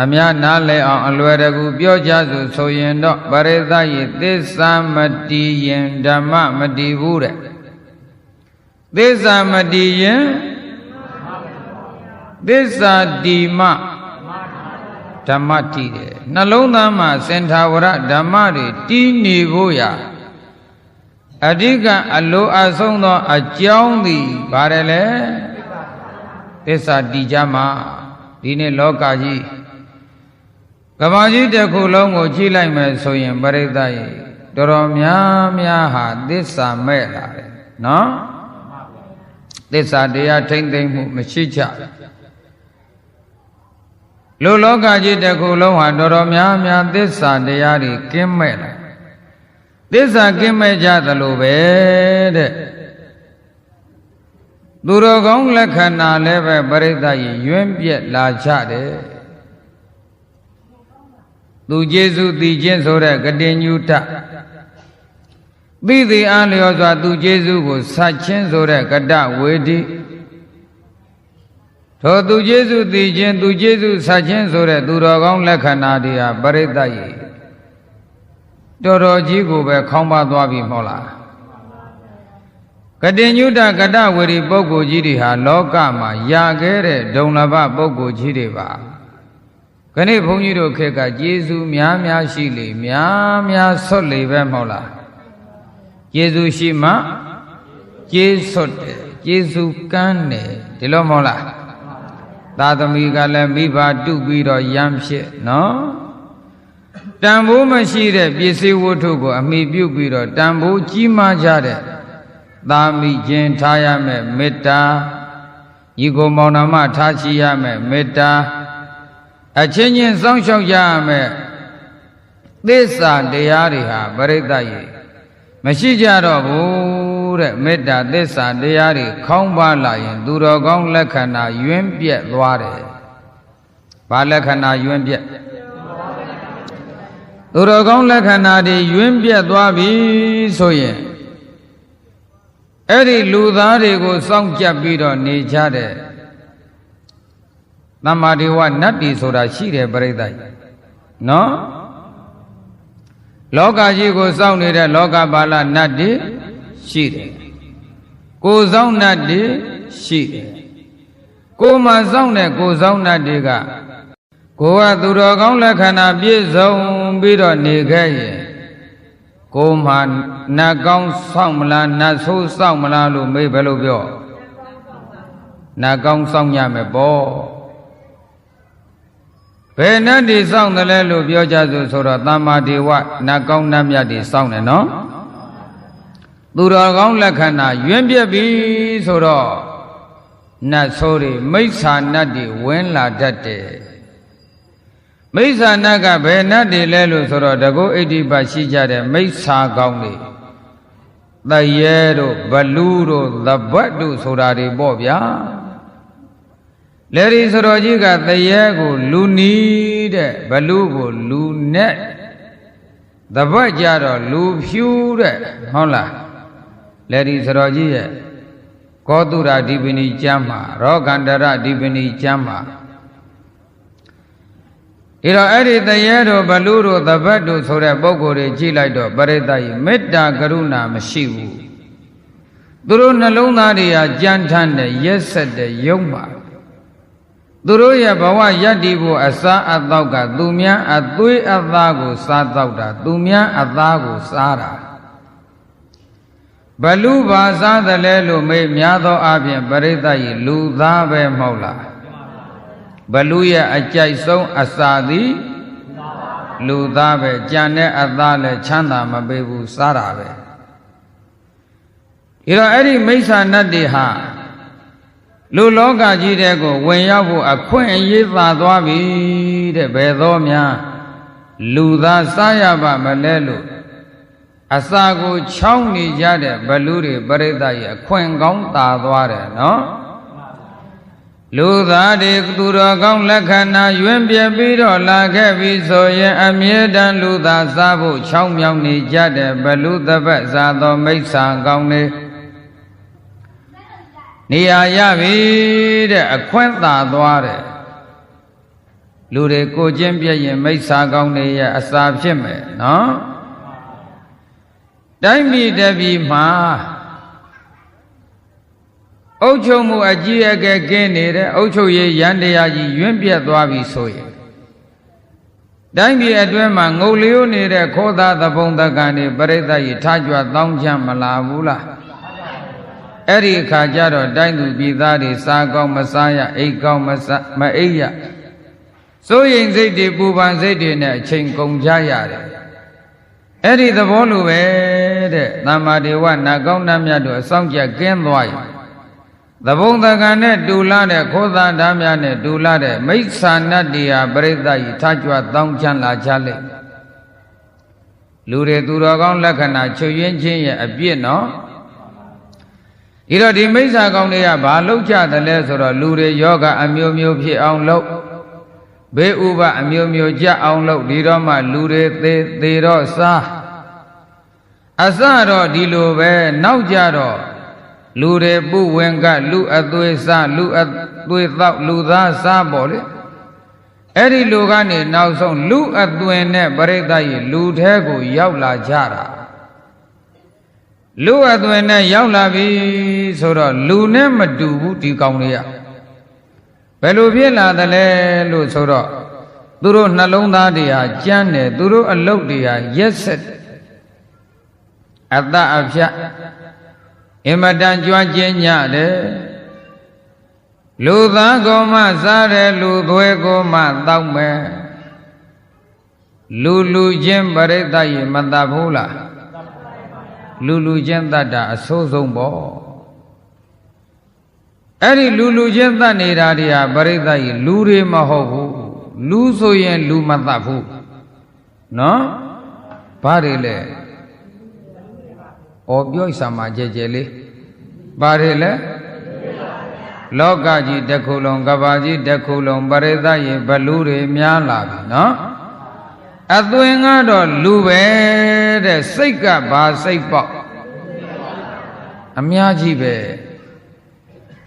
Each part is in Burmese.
အများနားလည်အောင်အလွယ်တကူပြောကြစို့ဆိုရင်တော့ပရိသတ်ဤသစ္စာမတည်ရင်ဓမ္မမတည်ဘူးတဲ့သစ္စာမတည်ရင်သစ္စာတည်မှဓမ္မတည်တယ်နှလုံးသားမှာစင်ထာဝရဓမ္မတွေတည်နေဖို့ရာအဓိကအလိုအဆုံးသောအကြောင်းသည်ဘာတယ်လဲသစ္စာတည်ကြမှာဒီနေ့လောကကြီး ကဘာကြီးတစ်ခုလုံးကိုကြည့်လိုက်မယ်ဆိုရင်ပရိသတ်ရေတော်တော်များများဟာသစ္စာမဲ့လာတယ်နော်သစ္စာတရားထိမ့်သိမ့်မှုမရှိကြလူလောကကြီးတစ်ခုလုံးဟာတော်တော်များများသစ္စာတရားတွေကင်းမဲ့လာသစ္စာကင်းမဲ့ကြသလိုပဲတဲ့သူတော်ကောင်းလက္ခဏာလည်းပဲပရိသတ်ရေယွင်းပြက်လာကြတယ် သူကျေစုတည်ခြင်းဆိုတဲ့ကတိညုတသိသည်အားလျော်စွာသူကျေစုကိုစัจခြင်းဆိုတဲ့ကတဝေဒီထိုသူကျေစုတည်ခြင်းသူကျေစုစัจခြင်းဆိုတဲ့သူတော်ကောင်းလက္ခဏာတွေဟာပရိသတ်ရေတော်တော်ကြီးကိုပဲခေါင်းပါသွားပြီမဟုတ်လားကတိညုတကတဝေဒီပုဂ္ဂိုလ်ကြီးတွေဟာလောကမှာရခဲ့တဲ့ဒုံလဘပုဂ္ဂိုလ်ကြီးတွေပါ ခဏိဘုန်းကြီးတို့ခေတ်ကကျေးဇူးများများရှိလေများများဆွတ်လေပဲမဟုတ်လားကျေးဇူးရှိမှကျေးဆွတ်တယ်ကျေးဇူးကမ်းတယ်ဒီလိုမဟုတ်လားသာသမီကလည်းမိဘတုပြီးတော့ရမ်းဖြစ်နော်တန်ဖိုးမရှိတဲ့ပစ္စည်းဝတ္ထုကိုအမိပြုပြီးတော့တန်ဖိုးကြီးမားကြတဲ့သာမိခြင်းထားရမယ်မေတ္တာညီကိုမောင်နှမထားရှိရမယ်မေတ္တာ အချင်းချင်းစောင့်ရှောက်ကြရမယ်သစ္စာတရားတွေဟာပရိသတ်ရေမရှိကြတော့ဘူးတဲ့မေတ္တာသစ္စာတရားတွေခေါင်းပါလာရင် သူတော်ကောင်းလက္ခဏာယွင်းပြက်သွားတယ်။ဘာလက္ခဏာယွင်းပြက်သူတော်ကောင်းလက္ခဏာတွေယွင်းပြက်သွားပြီဆိုရင်အဲ့ဒီလူသားတွေကိုစောင့်ကြပ်ပြီးတော့နေကြတဲ့ သမ္မာဒေဝနတ်တီဆိုတာရှိတယ်ပြိဿကြီးနော်လောကကြီးကိုစောင့်နေတဲ့လောကပါဠနတ်တီရှိတယ်ကိုစောင့်နတ်တီရှိတယ်ကိုမှစောင့်တဲ့ကိုစောင့်နတ်တီကကိုကသူတော်ကောင်းလက္ခဏာပြည့်စုံပြီးတော့နေခဲ့ရင်ကိုမှနတ်ကောင်းစောင့်မလားနတ်ဆိုးစောင့်မလားလို့မေးဘယ်လိုပြောနတ်ကောင်းစောင့်ရမယ်ပေါ့ ဘယ်နတ်တွေစောင့်တယ်လဲလို့ပြောကြစို့ဆိုတော့သမ္မာဒေဝနတ်ကောင်းနတ်မြတ်တွေစောင့်တယ်နော်သူတော်ကောင်းလက္ခဏာယွင်းပြက်ပြီဆိုတော့နတ်ဆိုးတွေမိစ္ဆာနတ်တွေဝင်လာတတ်တယ်မိစ္ဆာနတ်ကဘယ်နတ်တွေလဲလို့ဆိုတော့တကုဣတိပရှိကြတဲ့မိစ္ဆာကောင်းတွေတရဲတို့ဘလူးတို့သဘတ်တို့ဆိုတာတွေပေါ့ဗျာ လေဒီဆိုတော်ကြီးကတရဲကိုလူနီးတဲ့ဘလူးကိုလူနဲ့သဘတ်ကြတော့လူဖြူတဲ့ဟုတ်လားလေဒီဆိုတော်ကြီးရဲ့ကောတုရာဒီပဏိကျမ်းမှာရောဂန္တရဒီပဏိကျမ်းမှာဒီတော့အဲ့ဒီတရေတို့ဘလူတို့သဘတ်တို့ဆိုတဲ့ပုံကိုယ်တွေကြည့်လိုက်တော့ပရိသတ်ကြီးမေတ္တာကရုဏာမရှိဘူးသူတို့နှလုံးသားတွေဟာကြမ်းထမ်းတဲ့ရက်ဆက်တဲ့ယုံပါ သူတို့ရဲ့ဘဝယက်တီဖို့အစားအသောက်ကသူများအသွေးအသားကို စားတော့တာသူများအသားကိုစားတာဘလူဘာစားတယ်လဲလို့မေးများသောအပြင်ပရိသတ်ကြီးလူသားပဲမဟုတ်လားဘလူရဲ့အကြိုက်ဆုံးအစာသည်လူသားပဲကြံတဲ့အသားလည်းချမ်းသာမပေးဘူးစားတာပဲဒီတော့အဲ့ဒီမိစ္ဆာနတ်တွေဟာ လူလောကကြီးတဲ့ကိုဝင်ရောက်ဖို့အခွင့်အရေးသာသွားပြီတဲ့ဘယ်သောများလူသားစားရပါမလဲလို့အစာကိုချောင်းနေကြတဲ့ဘလူတွေပရိသတ်ရဲ့အခွင့်ကောင်းသာသွားတယ်နော်လူသားတွေသူတော်ကောင်းလက္ခဏာယွင်းပြပြီးတော့လာခဲ့ပြီဆိုရင်အမြဲတမ်းလူသားစားဖို့ချောင်းမြောင်နေကြတဲ့ဘလူသပတ်စားသောမိစ္ဆာကောင်းတွေ နေရာရပြီတဲ့အခွင့်သာသွားတယ်လူတွေကိုချင်းပြည့်ရင်မိစ္ဆာကောင်းတွေရဲ့အစာဖြစ်မယ်နော်တိုင်းပြည်တပြည်မှာအုပ်ချုပ်မှုအကြီးအကဲကင်းနေတဲ့အုပ်ချုပ်ရေးရန်တရားကြီးယွင့်ပြတ်သွားပြီဆိုရင်တိုင်းပြည်အတွင်းမှာငုတ်လျိုးနေတဲ့ခောသားသဘုံတကန်တွေပြိဿကြီးထားကြွတောင်းချမလာဘူးလား အဲ့ဒီအခါကျတော့တိုင်းသူပြည်သားတွေစားကောင်းမစားရအိတ်ကောင်းမစားမအိပ်ရစိုးရင်စိတ်တွေပူပန်စိတ်တွေနဲ့အချိန်ကုန်ကြရတယ်အဲ့ဒီသဘောလိုပဲတဲ့သမ္မာဒေဝနာကောင်းနှမြတ်တို့အဆောင်ကြကင်းသွားရင်သဘုံတကံနဲ့တူလာတဲ့ခောသာဓာမြနဲ့တူလာတဲ့မိစ္ဆာနတ္တိဟာပရိသတ်ကြီးထကြွတောင်းချမ်းလာကြလိမ့်လူတွေသူတော်ကောင်းလက္ခဏာချွတ်ယွင်းခြင်းရဲ့အပြစ်နော် ဒီတော့ဒီမိစ္ဆာကောင်းတွေကဘာလောက်ကြတယ်လဲဆိုတော့လူတွေယောဂအမျိုးမျိုးဖြစ်အောင်လုပ်ဘေးဥပအမျိုးမျိုးကြအောင်လုပ်ဒီတော့မှလူတွေသေးသေးတော့စားအစတော့ဒီလိုပဲနောက်ကြတော့လူတွေပုဝင်ကလူအသွေးစားလူအသွေးသောက်လူသားစားပေါ့လေအဲ့ဒီလူကနေနောက်ဆုံးလူအသွင်နဲ့ပရိသတ်ကြီးလူထဲကိုရောက်လာကြတာ လူအသွင်နဲ့ရောက်လာပြီဆိုတော့လူနဲ့မတူဘူးဒီကောင်တွေကဘယ်လိုဖြစ်လာသလဲလို့ဆိုတော့သူတို့နှလုံးသားတွေဟာကြမ်းတယ်သူတို့အလုတ်တွေဟာရက်ဆက်အတ္တအဖြတ်အင်မတန်ကြွကျင်ညတယ်လူသားကိုမှစားတယ်လူသွဲကိုမှတောက်မယ်လူလူချင်းပရိသတ်ရေမတတ်ဘူးလား လူလူချင်းတတ်တာအဆိုးဆုံးပေါ့အဲ့ဒီလူလူချင်းတတ်နေတာတွေဟာပရိသတ်ရေလူတွေမဟုတ်ဘူးလူဆိုရင်လူမတတ်ဘူးနော်ဘာတွေလဲဩပြောဣစာမှာကြဲကြဲလေးပါတယ်လေလောကကြီးတစ်ခုလုံးကဘာကြီးတစ်ခုလုံးပရိသတ်ရေဘလူတွေများလာပြီနော် အသွင်ကတော့လူပဲတဲ့စိတ်ကဘာစိတ်ပေါက်အများကြီးပဲ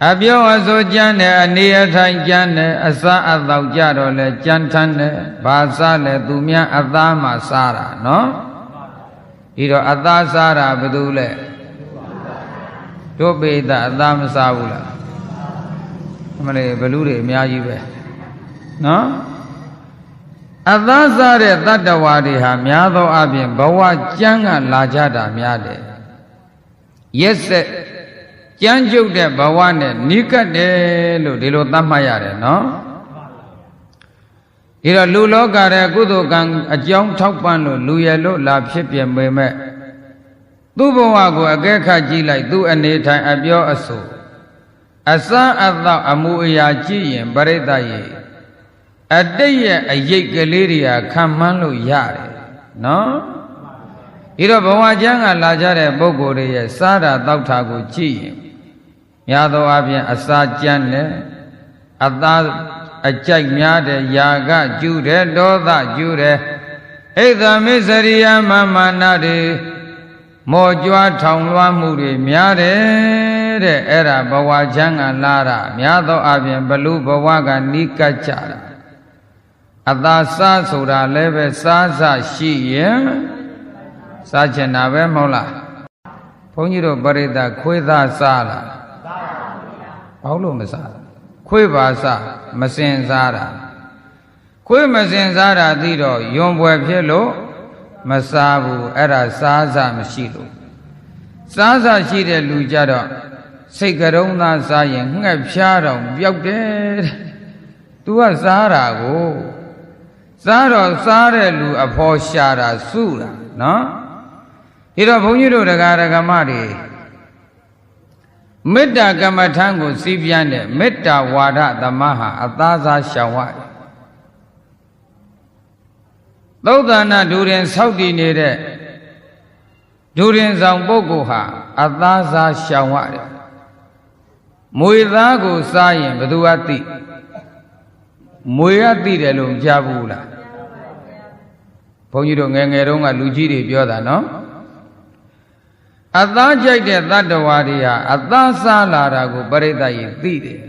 အပြောအဆိုကြမ်းတယ်အနေအထိုင်ကြမ်းတယ်အစားအသောက်ကြတော့လဲကြမ်းထမ်းတယ်ဘာစားလဲသူများအသားမှစားတာနော်ဒီတော့အသားစားတာဘယ်သူလဲတို့ပေတအသားမစားဘူးလားအမလေးဘလူတွေအများကြီးပဲနော် အသားစားတဲ့တတ္တဝါတွေဟာများသောအားဖြင့်ဘဝကြမ်းကလာကြတာများတယ်ရက်ဆက်ကြမ်းကြုတ်တဲ့ဘဝနဲ့နိကတ်တယ်လို့ဒီလိုသတ်မှတ်ရတယ်နော်ဒီတော့လူလောကရဲ့ကုသိုလ်ကံအကြောင်းထောက်ပံ့လို့လူရလို့လာဖြစ်ပြပေမဲ့သူ့ဘဝကိုအကဲခတ်ကြည့်လိုက်သူ့အနေထိုင်အပြောအဆိုအစမ်းအသောအမှုအရာကြည့်ရင်ပရိသတ်ရေ အတိတ်ရဲ့အရေးကလေးတွေကခံမှန်းလို့ရတယ်နော်ဒီတော့ဘဝကျမ်းကလာကြတဲ့ပုဂ္ဂိုလ်တွေရဲ့စားတာတောက်တာကိုကြည့်ရင်များသောအားဖြင့်အစာကြမ်းတယ်အသားအကြိုက်များတယ်ယာကကျူးတယ်ဒေါသကျူးတယ်ဣဒ္ဓမစ္စရိယမမာနတွေမောကြွားထောင်လွှမ်းမှုတွေများတယ်တဲ့အဲ့ဒါဘဝချမ်းကလာတာများသောအားဖြင့်ဘလူဘဝကနိကတ်ကြတာ အသာစားဆိုတာလည်းပဲစားစရှိရင်စားချင်တာပဲမဟုတ်လားဘုန်းကြီးတို့ပရိသတ်ခွေးသားစားလားဘာလို့မစားခွေးပါစားမစင်စားတာခွေးမစင်စားတာသိတော့ယွန်ပွဲဖြစ်လို့မစားဘူးအဲ့ဒါစားစမရှိလို့စားစရှိတဲ့လူကြတော့စိတ်ကရုံးသားစားရင်ငှက်ဖြားတော့ပျောက်တယ်တဲ့။ तू ကစားတာကို စားတော့စားတဲ့လူအဖော်ရှာတာစုတာနော်။ဒီတော့ဘုန်းကြီးတို့တရားဓမ္မတွေမေတ္တာကမ္မထံကိုစီးပြန်းတဲ့မေတ္တာဝါဒသမဟာအသားစားရှောင်ရတယ်သုဒ္ဓနာဒူရင်ဆောက်တည်နေတဲ့ဒူရင်ဆောင်ပုဂ္ဂိုလ်ဟာအသားစားရှောင်ရတယ်မွေသားကိုစားရင်ဘယ်သူကသိမွေကသိတယ်လို့ကြားဘူးလား ဘုန်းကြီးတို့ငယ်ငယ်တုန်းကလူကြီးတွေပြောတာနော်အသားကြိုက်တဲ့တတ္တဝါတွေဟာအသားစားလာတာကိုပရိသတ်ကြီးသိတယ်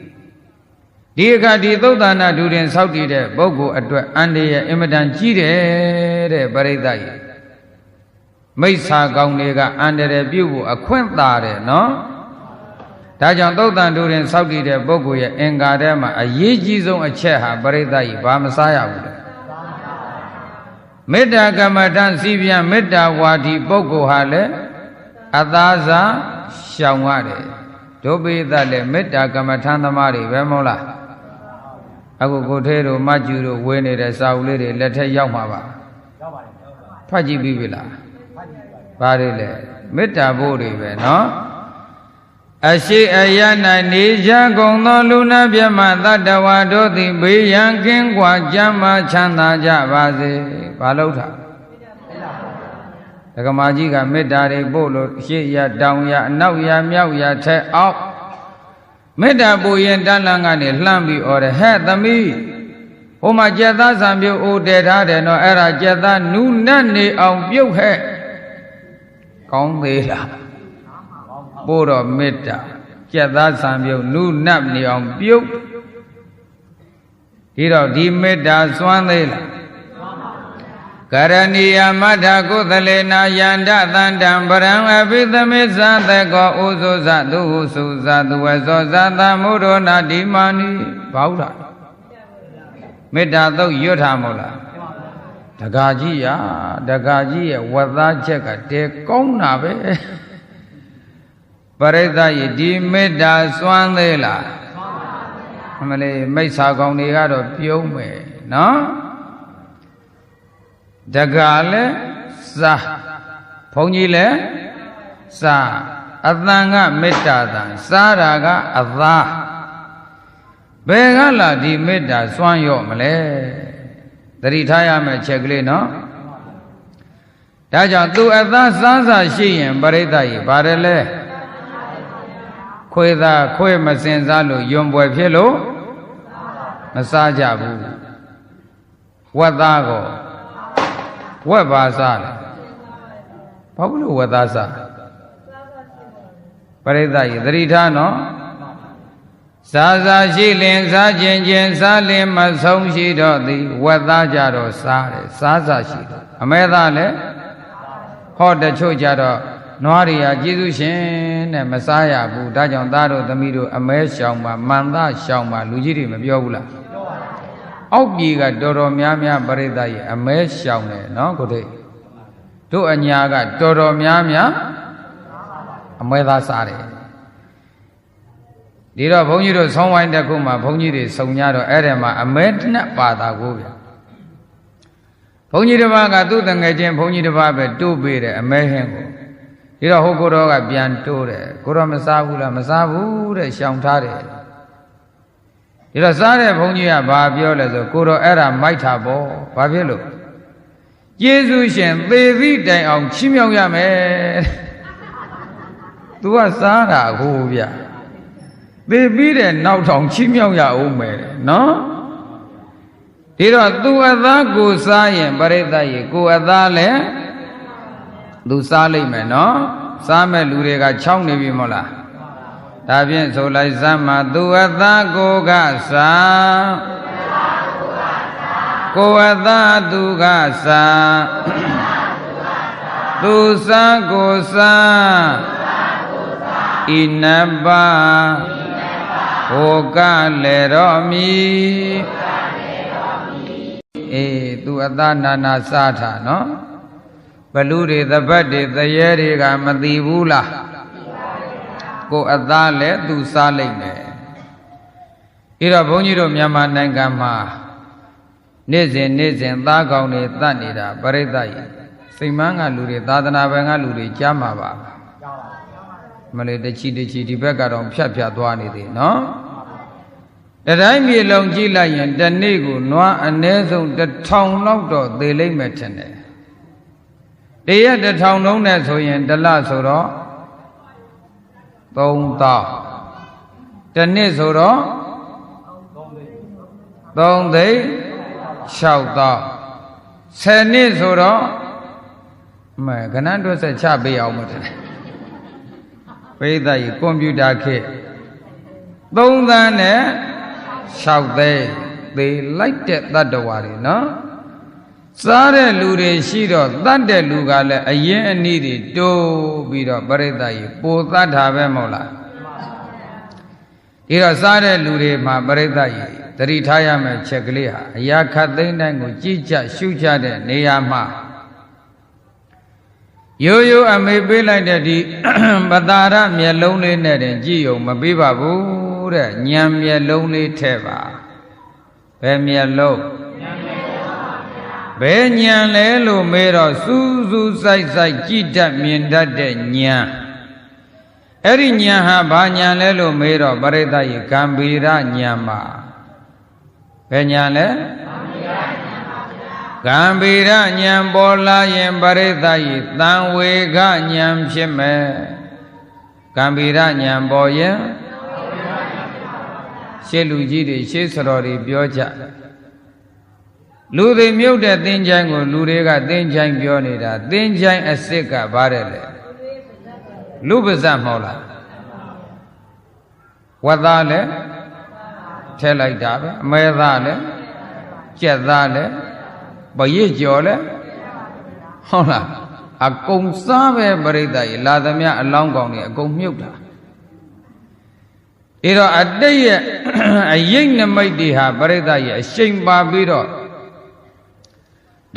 ဒီအခါဒီသုတ်တနာဒူရင်ဆောက်တည်တဲ့ပုဂ္ဂိုလ်အတွက်အန္တရာယ်အင်မတန်ကြီးတယ်တဲ့ပရိသတ်ကြီးမိစ္ဆာကောင်းတွေကအန္တရာယ်ပြုတ်ဖို့အခွင့်သာတယ်နော်ဒါကြောင့်သုတ်တန်ဒူရင်ဆောက်တည်တဲ့ပုဂ္ဂိုလ်ရဲ့အင်္ကာထဲမှာအရေးကြီးဆုံးအချက်ဟာပရိသတ်ကြီးဘာမစားရဘူးလေ မေတ္တာကမ္မထံစီပြန်မေတ္တာဝါဒီပုဂ္ဂိုလ်ဟာလည်းအသာစာရှောင်ရတယ်ဒုပိသလည်းမေတ္တာကမ္မထံသမားတွေပဲမဟုတ်လားအခုကိုထဲတို့မကျူတို့ဝေးနေတဲ့စာအုပ်လေးတွေလက်ထက်ရောက်မှာပါဖတ်ကြည့်ပြီးပြီလားဘာတွေလဲမေတ္တာဖို့တွေပဲနော် အရှိအယ၌နေကြကုန်သောလူနာမြတ်မတတ္တဝါတို့သည်ဘေးရန်ကင်းကွာကြမ်းမှချမ်းသာကြပါစေဘာလို့ထားဒကမာကြီးကမေတ္တာတွေပို့လို့ရှေ့ရတောင်ရအနောက်ရမြောက်ရထက်အောက်မေတ္တာပူရင်တန်လန်းကနေလှမ်းပြီးអော်တယ်ဟဲ့သမီးဟိုမှာကြက်သားဆံပြုတ်အိုတည်ထားတယ်နော်အဲ့ဒါကြက်သားနူးနတ်နေအောင်ပြုတ်ဟဲ့ကောင်းသေးလား ပို့တော့မေတ္တာကြက်သားဆံပြုတ်နူးနတ်နေအောင်ပြုတ်ဒီတော့ဒီမေတ္တာစွမ်းသေးလားကရဏီယမထကုသလေနာယန္တသန္တံပရံအဘိသမေသသကောဥဇုဇသူဟုစုဇသူဝဇောဇသမုရောနာဒီမာနိဘာဟုလားမေတ္တာသုတ်ရွတ်ထားမို့လားတက္ကကြီးရတက္ကကြီးရဲ့ဝတ်သားချက်ကတဲကောင်းတာပဲ ပရိသတ်ရဲ့ဒီမေတ္တာစွမ်းသေးလားအမလေးမိစ္ဆာကောင်တွေကတော့ပြုံးမယ်နော်တက္ကလည်းစာဘုန်းကြီးလည်းစာအတန်ကမေတ္တာတန်စားတာကအသာဘယ်ကလာဒီမေတ္တာစွမ်းရော့မလဲသတိထားရမယ့်ချက်ကလေးနော်ဒါကြောင့်သူအသားစားစာရှိရင်ပရိသတ်ကြီးပါတယ်လဲ ခွေသာခွေမစင်စားလို့ယွန်ပွဲဖြစ်လို့မစားကြဘူးဝတ်သားကိုဝက်ပါစားတယ်ဘာလို့ဝက်သားစားပရိသတ်ကြီးသတိထားနော်စားစားရှိလင်စားခြင်းချင်းစားလင်မဆုံးရှိတော့သည်ဝက်သားကြတော့စားတယ်စားစားရှိတော့အမဲသားလည်းဟောတချို့ကြတော့ နွားတွေဟာကျေးဇူးရှင်တဲ့မစားရဘူးဒါကြောင့်သားတို့သမီးတို့အမဲရှောင်ပါမန်သားရှောင်ပါလူကြီးတွေမပြောဘူးလားအောက်ပြေကတော်တော်များများပရိသတ်ရဲ့အမဲရှောင်တယ်နော်ကိုတိတို့အညာကတော်တော်များများအမဲသားစားတယ်ဒီတော့ဘုန်းကြီးတို့ဆောင်းဝိုင်းတစ်ခုမှာဘုန်းကြီးတွေစုံကြတော့အဲ့ဒီမှာအမဲနှစ်ပါတာကိုဗျဘုန်းကြီးတစ်ပါးကသူ့တငယ်ချင်းဘုန်းကြီးတစ်ပါးပဲတိုးပေးတယ်အမဲဟင်းကို ဒီတော့ဟိုကိုတော်ကပြန်တိုးတယ်ကိုတော်မစားဘူးလားမစားဘူးတဲ့ရှောင်ထားတယ်ဒီတော့စားတဲ့ဘုန်းကြီးကဘာပြောလဲဆိုကိုတော်အဲ့ဒါမိုက်တာပေါ့ဘာဖြစ်လို့ယေရှုရှင်သေသည့်တိုင်အောင်ချီးမြှောက်ရမယ်။ तू ကစားတာဟိုဗျ။သေပြီးတဲ့နောက်ထောင်ချီးမြှောက်ရအောင်မယ်နော်။ဒီတော့ तू အသားကိုစားရင်ပရိသတ်ရေကိုအသားလည်း तू စားလိမ့်မယ်နော်။စားမဲ့လူတွေကချောင်းနေပြီမဟုတ်လား။ဒါဖြင့်ဆိုလိုက်စမ်းမှာသူအသားကိုကစားကိုအသားသူကစားသူစားကိုစားဤနဘဟောကလေတော်မီအေးသူအသားနာနာစားတာနော် ဘလူတွေသပတ်တွေသရဲတွေကမသိဘူးလားကိုအသားလည်းသူစားလိုက်မယ်အဲ့တော့ဘုန်းကြီးတို့မြန်မာနိုင်ငံမှာနေ့စဉ်နေ့စဉ်သားကောင်းတွေတတ်နေတာပရိသတ်ကြီးစိတ်မန်းကလူတွေသာသနာ့ဘံကလူတွေကြားမှာပါမလေးတချီတချီဒီဘက်ကတော့ဖြတ်ဖြတ်သွားနေသေးနော်တတိုင်းမြေလုံးကြည့်လိုက်ရင်တနေ့ကိုနွားအ ਨੇ ဆုံးတစ်ထောင်လောက်တော့သေလိမ့်မယ်ထင်တယ် တရက်တစ်ထောင်လုံးနဲ့ဆိုရင်တလဆိုတော့3000တနှစ်ဆိုတော့3သိန်း6000 10နှစ်ဆိုတော့မဲကဏ္ဍတွက်ဆက်ချပေးအောင်မထင်ပိဿကြီးကွန်ပျူတာခေတ်3သန်းနဲ့6သိန်းသေလိုက်တဲ့တတ္တဝါတွေနော် စားတဲ့လူတွေရှိတော့တတ်တဲ့လူကလည်းအရင်အနည်းတွေတိုးပြီးတော့ပရိသတ်ကြီးပိုတတ်တာပဲမဟုတ်လားဒီတော့စားတဲ့လူတွေမှာပရိသတ်ကြီးသတိထားရမယ့်ချက်ကလေးဟာအရာခတ်သိမ်းတိုင်းကိုကြည်ကြရှုကြတဲ့နေရာမှာရိုးရိုးအမေပေးလိုက်တဲ့ဒီပတာရမျက်လုံးလေးနဲ့တင်ကြည့်ုံမပေးပါဘူးတဲ့ညံမျက်လုံးလေးထဲပါဘယ်မျက်လုံး ဘယ်ညံလဲလို့မေးတော့စူးစူးဆိုင်ဆိုင်ကြည်တတ်မြင်တတ်တဲ့ညံအဲ့ဒီညံဟာဘာညံလဲလို့မေးတော့ပရိသတ်ရေကံဗီရညံပါဘယ်ညံလဲကံဗီရညံပေါ်လာရင်ပရိသတ်ရေတံဝေကညံဖြစ်မယ်ကံဗီရညံပေါ်ရင်ရှေ့လူကြီးတွေရှေ့စတော်တွေပြောကြ လူတွေမြုပ်တဲ့သင်္ချိုင်းကိုလူတွေကသင်္ချိုင်းပြောနေတာသင်္ချိုင်းအစ်စ်ကဘာတဲ့လဲလူပါဇတ်မဟုတ်လားဝတ်သားလဲထဲလိုက်တာပဲအမဲသားလဲကြက်သားလဲပရစ်ကြော်လဲဟုတ်လားအကုန်စားပဲပြိတ္တရေလာသမျှအလောင်းကောင်တွေအကုန်မြုပ်တာအဲတော့အတိတ်ရဲ့အယိတ်နမိတ်တွေဟာပြိတ္တရေအရှိန်ပါပြီးတော့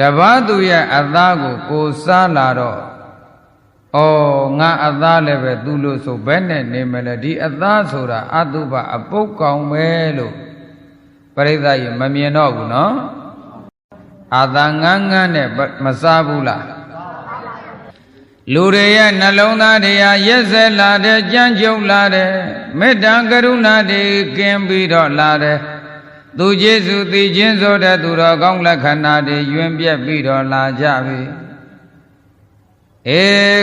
တပားသူရဲ့အသားကိုကိုစားလာတော့ဩငါအသားလည်းပဲသူလို့ဆိုဘယ်နဲ့နေမလဲဒီအသားဆိုတာအတုပအပုတ်ကောင်ပဲလို့ပြိဿရေမမြင်တော့ဘူးနော်အာသာငန်းငန်းနဲ့မစားဘူးလားလူတွေရဲ့နှလုံးသားတရားရက်စက်လာတဲ့ကြမ်းကြုတ်လာတဲ့မေတ္တာကရုဏာတွေကင်းပြီးတော့လာတဲ့ သူကျေစုသိခြင်းဆိုတဲ့သူတော်ကောင်းလက္ခဏာတွေယွင်ပြက်ပြီးတော့လာကြပြီဧ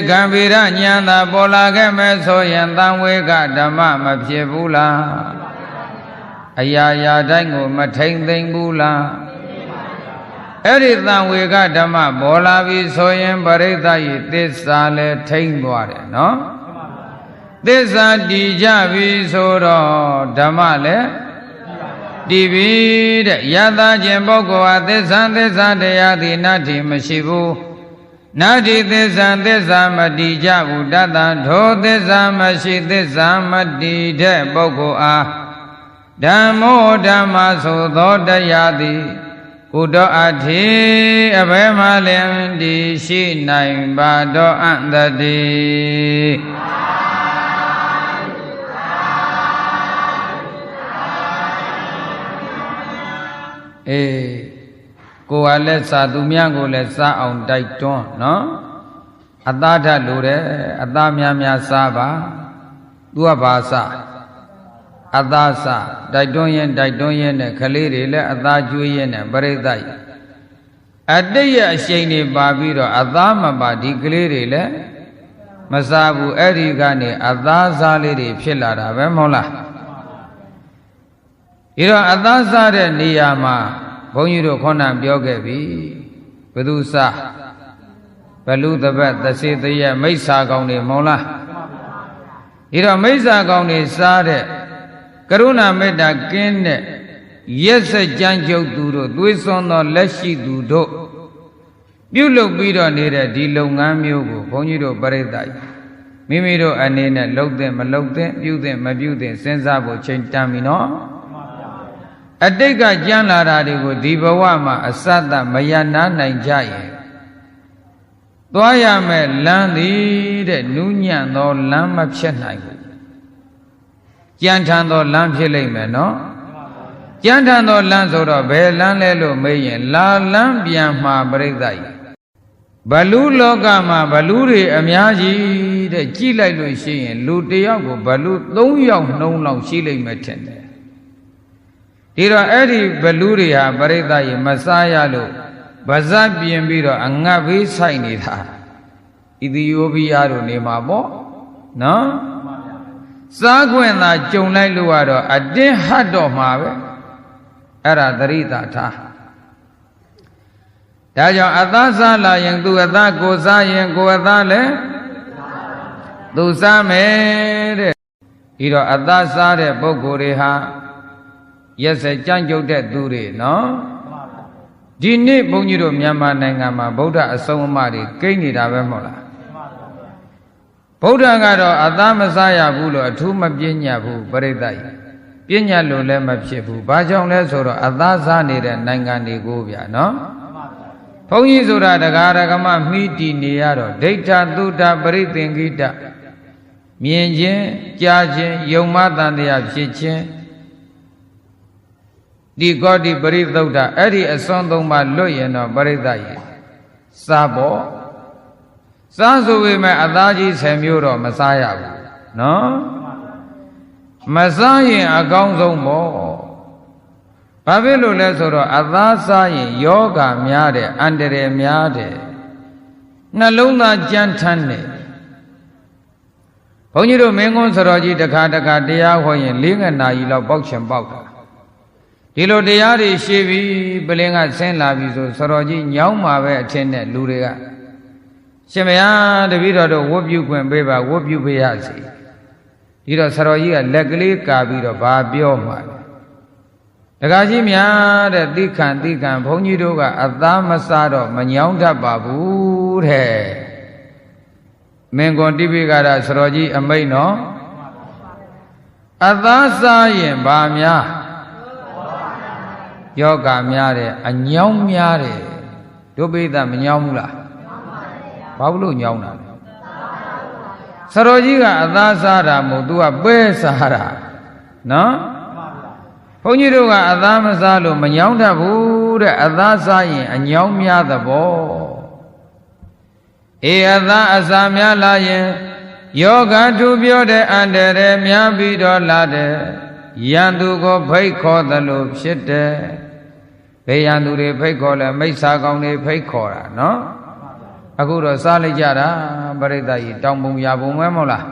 ကံဗီရညာသာပေါ်လာခဲ့မဲ့ဆိုရင်တံဝေကဓမ္မမဖြစ်ဘူးလားအရာရာတိုင်းကိုမထိမ့်သိမ့်ဘူးလားအဲ့ဒီတံဝေကဓမ္မပေါ်လာပြီဆိုရင်ပရိသတ်ဤသစ္စာလည်းထိမ့်သွားတယ်နော်သစ္စာတည်ကြပြီဆိုတော့ဓမ္မလည်း တည်ပြီတဲ့ယသခြင်းပုဂ္ဂိုလ်ဟာသစ္စာသစ္စာတရားသည်နတ္ထိမရှိဘူးနာတိသစ္စာသစ္စာမတည်ကြဘူးတတ္တထိုသစ္စာမရှိသစ္စာမတည်တဲ့ပုဂ္ဂိုလ်အားဓမ္မောဓမ္မဆိုသောတရားသည်ကုတောအထေအဘယ်မှလင်တည်ရှိနိုင်ပါတော့အံ့တတိ အေးကိုယ်ကလည်းစာသူများကိုလည်းစားအောင်တိုက်တွန်းနော်အသားဓာတ်လိုတယ်အသားများများစားပါသူကဘာစားအသားစားတိုက်တွန်းရင်တိုက်တွန်းရင်နဲ့ကလေးတွေလည်းအသားကျွေးရင်နဲ့ပြိဿတ်အတိတ်ရဲ့အရှိန်တွေပါပြီးတော့အသားမပါဒီကလေးတွေလည်းမစားဘူးအဲ့ဒီကနေအသားစားလေးတွေဖြစ်လာတာပဲမဟုတ်လား ဒီတော့အသားစားတဲ့နေရာမှာဘုန်းကြီးတို့ခေါဏပြောခဲ့ပြီဘသူစားဘလူတပတ်သစေတရမိစ္ဆာကောင်တွေမဟုတ်လားဒီတော့မိစ္ဆာကောင်တွေစားတဲ့ကရုဏာမေတ္တာကင်းတဲ့ရက်စက်ကြမ်းကြုတ်သူတို့သွေးစွန်းသောလက်ရှိသူတို့ပြုလုပ်ပြီးတော့နေတဲ့ဒီလုပ်ငန်းမျိုးကိုဘုန်းကြီးတို့ပြိဿမိမိတို့အနေနဲ့လှုပ်တဲ့မလှုပ်တဲ့ပြုတဲ့မပြုတဲ့စဉ်းစားဖို့ချိန်တန်ပြီနော် အတိတ်ကကြမ်းလာတာတွေကိုဒီဘဝမှာအစတမယနာနိုင်ကြရင်သွားရမယ်လမ်းသည်တဲ့နူးညံ့သောလမ်းမဖြစ်နိုင်ဘူးကြမ်းထန်သောလမ်းဖြစ်လိမ့်မယ်နော်ကြမ်းထန်သောလမ်းဆိုတော့ဘယ်လမ်းလဲလို့မေးရင်လာလမ်းပြန်မှာပြိဿကြီးဘလူလောကမှာဘလူတွေအများကြီးတဲ့ကြည့်လိုက်လို့ရှိရင်လူတယောက်ကိုဘလူ၃ယောက်နှုံးလောက်ရှိလိမ့်မယ်ထင်တယ် ဒီတော့အဲ့ဒီဘလူတွေဟာပရိသတ်ရေမစားရလို့ဗဇတ်ပြင်ပြီးတော့အငတ်ဘေးဆိုင်နေတာဣသီယိုးဘီးယားတို့နေမှာပေါ့နော်စားခွင့်သာကြုံလိုက်လို့ကတော့အတင်းဟတ်တော့မှာပဲအဲ့ဒါသတိသာထားဒါကြောင့်အသားစားလာရင်သူအသားကိုစားရင်ကိုအသားလည်းသူစားမယ်တဲ့ဒီတော့အသားစားတဲ့ပုဂ္ဂိုလ်တွေဟာ ရက်စက်ကြမ်းကြုတ်တဲ့သူတွေနော်ဒီနေ့ဘုန်းကြီးတို့မြန်မာနိုင်ငံမှာဗုဒ္ဓအဆုံးအမတွေကိန်းနေတာပဲမဟုတ်လားဗုဒ္ဓကတော့အသားမစားရဘူးလို့အထူးမပြည့်ညတ်ဘူးပြိဿကြီးပြည့်ညတ်လို့လည်းမဖြစ်ဘူးဘာကြောင့်လဲဆိုတော့အသားစားနေတဲ့နိုင်ငံတွေကိုဗျာနော်ဘုန်းကြီးဆိုတာတရားဓမ္မမိတီနေရတော့ဒိဋ္ဌသုဒ္ဓပရိသင်္ကိတမြင်ခြင်းကြားခြင်းယုံမတန်တရားဖြစ်ခြင်း ဒီကောတိပရိသုဒ္ဓအဲ့ဒီအစွမ်းသုံးပါလွတ်ရင်တော့ပရိသတ်ကြီးစားဖို့စားဆိုပေမဲ့အသားကြီး10မျိုးတော့မစားရဘူးနော်မစားရင်အကောင်းဆုံးပေါ့ဘာဖြစ်လို့လဲဆိုတော့အသားစားရင်ယောဂများတယ်အန္တရာယ်များတယ်နှလုံးသားကြမ်းထမ်းတယ်ဘုန်းကြီးတို့မင်းကွန်းစတော်ကြီးတခါတခါတရားဟောရင်၄ငနာရီလောက်ပေါက်ချင်ပေါက်တာ ဒီလိုတရားတွေရှေ့ပြီးပလင်းကဆင်းလာပြီဆိုစတော်ကြီးညောင်းမှာပဲအထင်နဲ့လူတွေကရှင်မယားတပည့်တော်တို့ဝတ်ပြုခွင့်ပေးပါဝတ်ပြုပေးရစီဒီတော့စတော်ကြီးကလက်ကလေးကာပြီးတော့ဘာပြောမှာလဲတခါကြီးများတဲ့တိခံတိခံဘုန်းကြီးတို့ကအသားမစားတော့မညောင်းတတ်ပါဘူးတဲ့မင်းကွန်တိပိကရစတော်ကြီးအမိတ်နော်အသားစားရင်ဗာများ ယောဂများတယ်အညောင်းများတယ်တို့ပိသမညောင်းဘူးလားဘာလို့ညောင်းတာလဲစတော်ကြီးကအသားစားတာမဟုတ်သူကပဲစားတာနော်ဘုန်းကြီးတို့ကအသားမစားလို့မညောင်းတတ်ဘူးတဲ့အသားစားရင်အညောင်းများသဘောအေးအသားအစာများလာရင်ယောဂထုပြောတဲ့အန္တရာယ်များပြီးတော့လာတဲ့ယံသူကိုဖိတ်ခေါ်သလိုဖြစ်တယ် ဘေးရန်သူတွေဖိတ်ခေါ်လဲမိစ္ဆာကောင်တွေဖိတ်ခေါ်တာနော်အခုတော့စားလိုက်ကြတာပရိသတ်ကြီးတောင်ပုံရပုံမဲမဟုတ်လား